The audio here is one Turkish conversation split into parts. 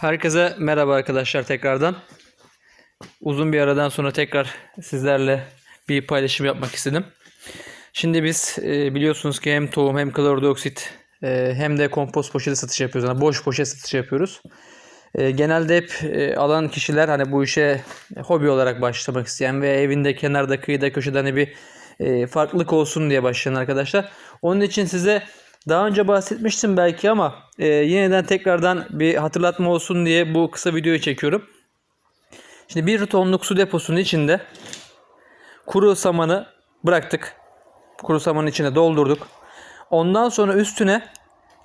Herkese merhaba arkadaşlar tekrardan. Uzun bir aradan sonra tekrar sizlerle bir paylaşım yapmak istedim. Şimdi biz e, biliyorsunuz ki hem tohum hem klordioksit e, hem de kompost poşeti satış yapıyoruz. Yani boş poşet satışı yapıyoruz. E, genelde hep e, alan kişiler hani bu işe hobi olarak başlamak isteyen ve evinde kenarda kıyıda köşede hani bir farklılık olsun diye başlayan arkadaşlar. Onun için size daha önce bahsetmiştim belki ama e, yeniden tekrardan bir hatırlatma olsun diye bu kısa videoyu çekiyorum. Şimdi bir tonluk su deposunun içinde kuru samanı bıraktık. Kuru samanın içine doldurduk. Ondan sonra üstüne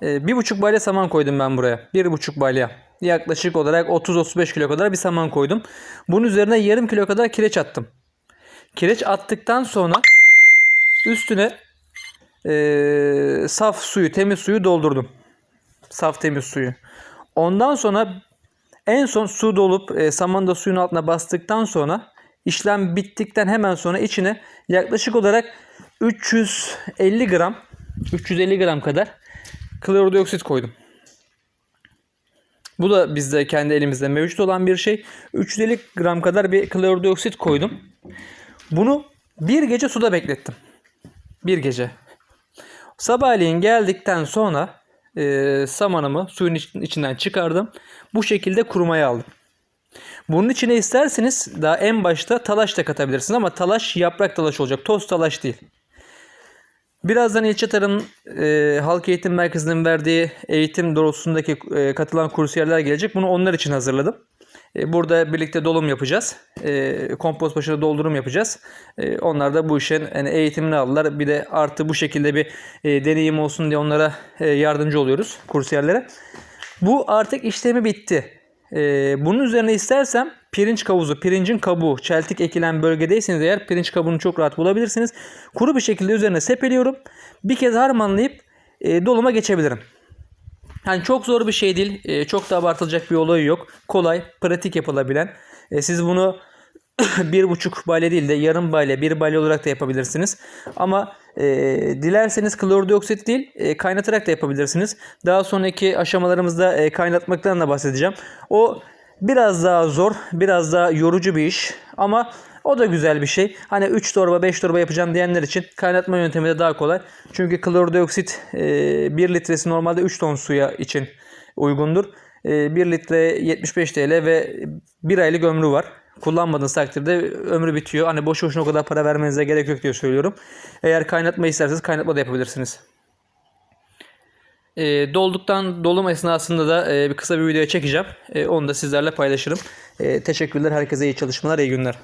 e, bir buçuk balya saman koydum ben buraya. Bir buçuk balya. Yaklaşık olarak 30-35 kilo kadar bir saman koydum. Bunun üzerine yarım kilo kadar kireç attım. Kireç attıktan sonra üstüne e, saf suyu, temiz suyu doldurdum. Saf temiz suyu. Ondan sonra en son su dolup e, samanı da suyun altına bastıktan sonra işlem bittikten hemen sonra içine yaklaşık olarak 350 gram 350 gram kadar klordioksit koydum. Bu da bizde kendi elimizde mevcut olan bir şey. 350 gram kadar bir klordioksit koydum. Bunu bir gece suda beklettim. Bir gece. Sabahleyin geldikten sonra e, samanımı suyun iç- içinden çıkardım. Bu şekilde kurumaya aldım. Bunun içine isterseniz daha en başta talaş da katabilirsiniz ama talaş yaprak talaş olacak. Toz talaş değil. Birazdan ilçe tarım e, halk eğitim merkezinin verdiği eğitim doğrultusundaki e, katılan kursiyerler gelecek. Bunu onlar için hazırladım. E, burada birlikte dolum yapacağız. E, kompost başına doldurum yapacağız. E, onlar da bu işin eğitimini aldılar. Bir de artı bu şekilde bir deneyim olsun diye onlara yardımcı oluyoruz kursiyerlere. Bu artık işlemi bitti. Bunun üzerine istersem pirinç kavuzu, pirincin kabuğu, çeltik ekilen bölgedeyseniz eğer pirinç kabuğunu çok rahat bulabilirsiniz. Kuru bir şekilde üzerine sepeliyorum. Bir kez harmanlayıp doluma geçebilirim. Yani çok zor bir şey değil. E, çok da abartılacak bir olayı yok. Kolay, pratik yapılabilen. E, siz bunu bir buçuk balya değil de yarım balya, bir balya olarak da yapabilirsiniz. Ama e, dilerseniz klordioksit değil e, kaynatarak da yapabilirsiniz. Daha sonraki aşamalarımızda e, kaynatmaktan da bahsedeceğim. O biraz daha zor, biraz daha yorucu bir iş. Ama o da güzel bir şey. Hani 3 torba 5 torba yapacağım diyenler için kaynatma yöntemi de daha kolay. Çünkü klordioksit e, 1 litresi normalde 3 ton suya için uygundur. E, 1 litre 75 TL ve 1 aylık ömrü var. Kullanmadığınız takdirde ömrü bitiyor. Hani boş boşuna o kadar para vermenize gerek yok diye söylüyorum. Eğer kaynatma isterseniz kaynatma da yapabilirsiniz. E, dolduktan dolum esnasında da e, kısa bir video çekeceğim. E, onu da sizlerle paylaşırım. E, teşekkürler. Herkese iyi çalışmalar, iyi günler.